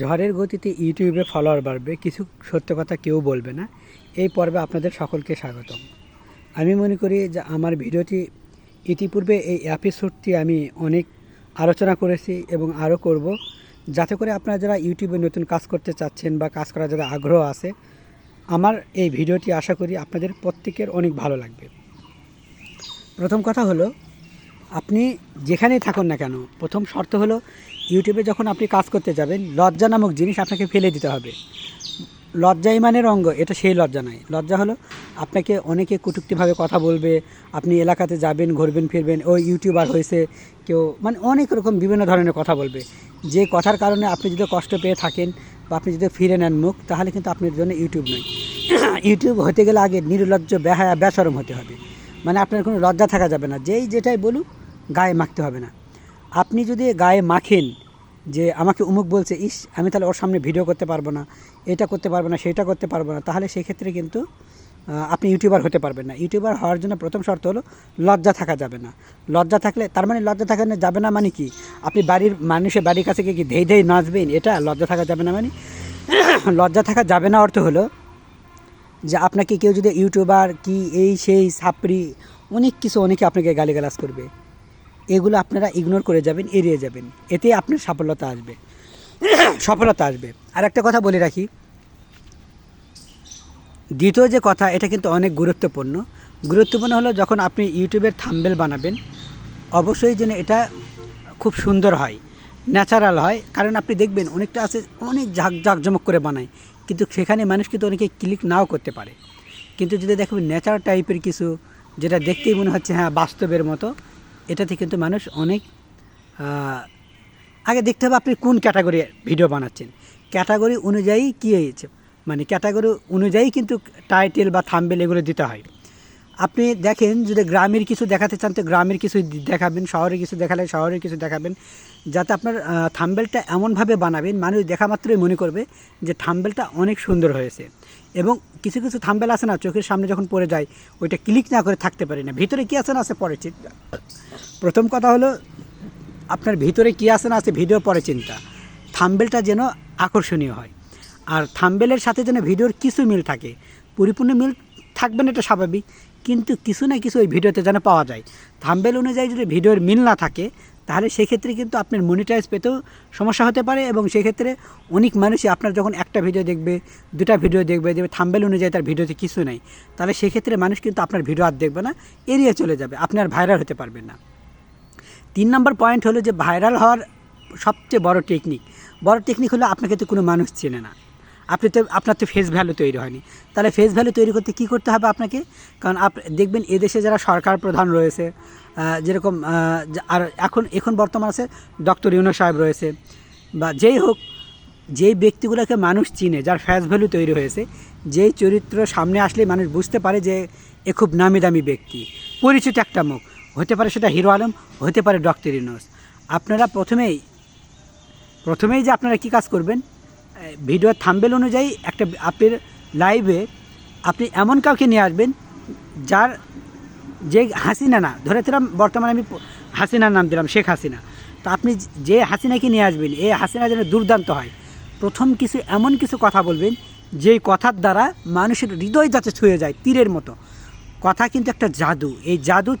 ঝড়ের গতিতে ইউটিউবে ফলোয়ার বাড়বে, কিছু সত্য কথা কেউ বলবে না। এই পর্বে আপনাদের সকলকে স্বাগতম। আমি মনে করি যে আমার ভিডিওটি ইতিপূর্বে এই এপিসোডটি আমি অনেক আলোচনা করেছি এবং আরও করব। যাতে করে আপনারা যারা ইউটিউবে নতুন কাজ করতে চাচ্ছেন বা কাজ করার যারা আগ্রহ আছে, আমার এই ভিডিওটি আশা করি আপনাদের প্রত্যেকের অনেক ভালো লাগবে। প্রথম কথা হলো আপনি যেখানেই থাকুন না কেন, প্রথম শর্ত হলো ইউটিউবে যখন আপনি কাজ করতে যাবেন, লজ্জা নামক জিনিস আপনাকে ফেলে দিতে হবে। লজ্জা ইমানের অঙ্গ, এটা সেই লজ্জা নয়। লজ্জা হলো আপনাকে অনেকে কটুক্তিভাবে কথা বলবে, আপনি এলাকাতে যাবেন, ঘুরবেন, ফিরবেন, ও ইউটিউবার হয়েছে, কেউ মানে অনেক রকম বিভিন্ন ধরনের কথা বলবে। যে কথার কারণে আপনি যদি কষ্ট পেয়ে থাকেন বা আপনি যদি ফিরে নেন মুখ, তাহলে কিন্তু আপনার জন্য ইউটিউব নয়। ইউটিউব হতে গেলে আগে নির্লজ্জ, বেহায়া বেসরম হতে হবে। মানে আপনার কোনো লজ্জা থাকা যাবে না। যেই যেটাই বলুক, গায়ে মাখতে হবে না। আপনি যদি গায়ে মাখেন যে আমাকে উমুক বলছে, ইস, আমি তাহলে ওর সামনে ভিডিও করতে পারব না, এটা করতে পারব না, সেটা করতে পারব না, তাহলে সেক্ষেত্রে কিন্তু আপনি ইউটিউবার হতে পারবেন না। ইউটিউবার হওয়ার জন্য প্রথম শর্ত হলো লজ্জা থাকা যাবে না। লজ্জা থাকলে, তার মানে লজ্জা থাকা যাবে না মানে কি? আপনি বাড়ির মানুষের বাড়ির কাছে কি ধেই ধেই নাচবেন? এটা লজ্জা থাকা যাবে না মানে? লজ্জা থাকা যাবে না অর্থ হলো যে আপনাকে কেউ যদি ইউটিউবার কি এই সেই সাপড়ি অনেক কিছু অনেকে আপনাকে গালিগালাজ করবে। এগুলো আপনারা ইগনোর করে যাবেন, এড়িয়ে যাবেন। এতে আপনার সফলতা আসবে। সফলতা আসবে। আর একটা কথা বলে রাখি। দ্বিতীয় যে কথা, এটা কিন্তু অনেক গুরুত্বপূর্ণ। গুরুত্বপূর্ণ হলো যখন আপনি ইউটিউবের থাম্বেল বানাবেন, অবশ্যই যেন এটা খুব সুন্দর হয়, ন্যাচারাল হয়। কারণ আপনি দেখবেন অনেকটা আছে, অনেক ঝাঁক জাঁকজমক করে বানায়। কিন্তু সেখানে মানুষ কিন্তু অনেকে ক্লিক নাও করতে পারে। কিন্তু যদি দেখো ন্যাচারাল টাইপের কিছু, যেটা দেখতেই মনে হচ্ছে হ্যাঁ বাস্তবের মতো, এটাতে কিন্তু মানুষ অনেক আগে দেখতে হবে আপনি কোন ক্যাটাগরি ভিডিও বানাচ্ছেন। ক্যাটাগরি অনুযায়ী কী হয়েছে? মানে ক্যাটাগরি অনুযায়ী কিন্তু টাইটেল বা থাম্বেল এগুলো দিতে হয়। আপনি দেখেন যদি গ্রামের কিছু দেখাতে চান, তো গ্রামের কিছু দেখাবেন শহরে কিছু দেখালে শহরের কিছু দেখাবেন, যাতে আপনার থাম্বেলটা এমনভাবে বানাবেন, মানুষ দেখা মাত্রই মনে করবে যে থাম্বেলটা অনেক সুন্দর হয়েছে। এবং কিছু কিছু থাম্বেল আছে না, চোখের সামনে যখন পড়ে যায়, ওইটা ক্লিক না করে থাকতে পারি না। ভিতরে কী আছে না আছে পরে চিন্তা। প্রথম কথা হলো, আপনার ভিতরে কী আছে না আছে ভিডিও পরে চিন্তা। থাম্বেলটা যেন আকর্ষণীয় হয়। আর থাম্বেলের সাথে যেন ভিডিওর কিছু মিল থাকে। পরিপূর্ণ মিল থাকবে না, এটা স্বাভাবিক। কিন্তু কিছু না কিছু ওই ভিডিওতে যেন পাওয়া যায়। থাম্বেল অনুযায়ী যদি ভিডিওর মিল না থাকে, তাহলে সেক্ষেত্রে কিন্তু আপনার মনিটাইজ পেতেও সমস্যা হতে পারে এবং সেক্ষেত্রে অনেক মানুষই আপনার যখন একটা ভিডিও দেখবে, দুটা ভিডিও দেখবে দেখবে থাম্বেল অনুযায়ী তার ভিডিওতে কিছু নেই, তাহলে সেক্ষেত্রে মানুষ কিন্তু আপনার ভিডিও আর দেখবে না, এড়িয়ে চলে যাবে, আপনি আর ভাইরাল হতে পারবেন না। তিন নম্বর পয়েন্ট হলো যে ভাইরাল হওয়ার সবচেয়ে বড় টেকনিক বড় টেকনিক হলো আপনাকে তো কোনো মানুষ চেনে না। আপনি তো আপনার তো ফেস ভ্যালু তৈরি হয়নি। তাহলে ফেস ভ্যালু তৈরি করতে কী করতে হবে আপনাকে? কারণ আপ দেখবেন এদেশে যারা সরকার প্রধান রয়েছে যেরকম আর এখন এখন বর্তমান আছে ডক্টর ইউনো সাহেব রয়েছে, বা যেই হোক, যেই ব্যক্তিগুলোকে মানুষ চিনে, যার ফ্যাস ভ্যালু তৈরি হয়েছে, যেই চরিত্র সামনে আসলে মানুষ বুঝতে পারে যে এ খুব নামি দামি ব্যক্তি। পরিচিত একটা মুখ। হতে পারে সেটা হিরো আলম, হতে পারে ডক্টর ইউনুস। আপনারা প্রথমেই প্রথমেই যে আপনারা কি কাজ করবেন? ভিডিও থাম্বেল অনুযায়ী একটা আপনার লাইভে আপনি এমন কাউকে নিয়ে আসবেন যার যে হাসিনা না, ধরে দিলাম বর্তমানে আমি হাসিনার নাম দিলাম, শেখ হাসিনা। তা আপনি যে হাসিনাকে নিয়ে আসবেন এই হাসিনা যেন দুর্দান্ত হয়, প্রথম কিছু এমন কিছু কথা বলবেন, যেই কথার দ্বারা মানুষের হৃদয় যাতে ছুঁয়ে যায়, তীরের মতো। কথা কিন্তু একটা জাদু। এই জাদু,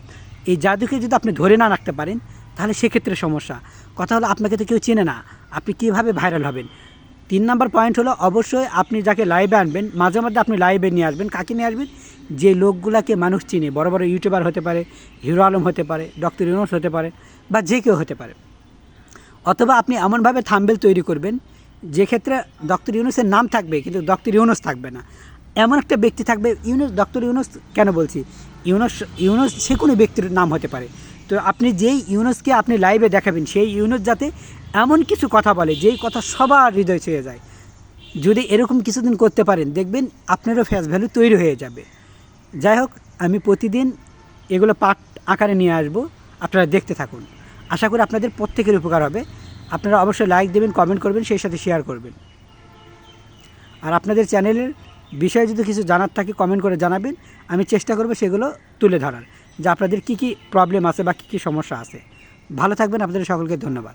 এই জাদুকে যদি আপনি ধরে না রাখতে পারেন, তাহলে সেক্ষেত্রে সমস্যা। কথা হলো, আপনাকে তো কেউ চেনে না। আপনি কীভাবে ভাইরাল হবেন? তিন নম্বর পয়েন্ট হলো, অবশ্যই আপনি যাকে লাইভে আনবেন, মাঝে মাঝে আপনি লাইভে নিয়ে আসবেন। কাকে নিয়ে আসবেন? যে লোকগুলাকে মানুষ চিনে, বড় বড় ইউটিউবার হতে পারে, হিরো আলম হতে পারে ডক্টর ইউনুস হতে পারে, বা যে কেউ হতে পারে। অথবা আপনি এমনভাবে থাম্বেল তৈরি করবেন, যে ক্ষেত্রে ডক্টর ইউনুসের নাম থাকবে, কিন্তু ডক্টর ইউনুস থাকবে না। এমন একটা ব্যক্তি থাকবে, ইউনুস ডক্টর ইউনুস, কেন বলছি? ইউনুস ইউনুস যে কোনো ব্যক্তির নাম হতে পারে। তো আপনি যেই ইউনুসকে আপনি লাইভে দেখাবেন, সেই ইউনুস যাতে এমন কিছু কথা বলে, যেই কথা সবার হৃদয় ছুঁয়ে যায়। যদি এরকম কিছুদিন করতে পারেন, দেখবেন আপনারও ফেস ভ্যালু তৈরি হয়ে যাবে। যাই হোক, আমি প্রতিদিন এগুলো পাঠ আকারে নিয়ে আসব, আপনারা দেখতে থাকুন। আশা করি আপনাদের প্রত্যেকের উপকার হবে। আপনারা অবশ্যই লাইক দেবেন কমেন্ট করবেন, সেই সাথে শেয়ার করবেন। আর আপনাদের চ্যানেলের বিষয়ে যদি কিছু জানার থাকে কমেন্ট করে জানাবেন। আমি চেষ্টা করব সেগুলো তুলে ধরার। যে আপনাদের কী কী প্রবলেম আছে বা কী কী সমস্যা আছে। ভালো থাকবেন, আপনাদের সকলকে ধন্যবাদ।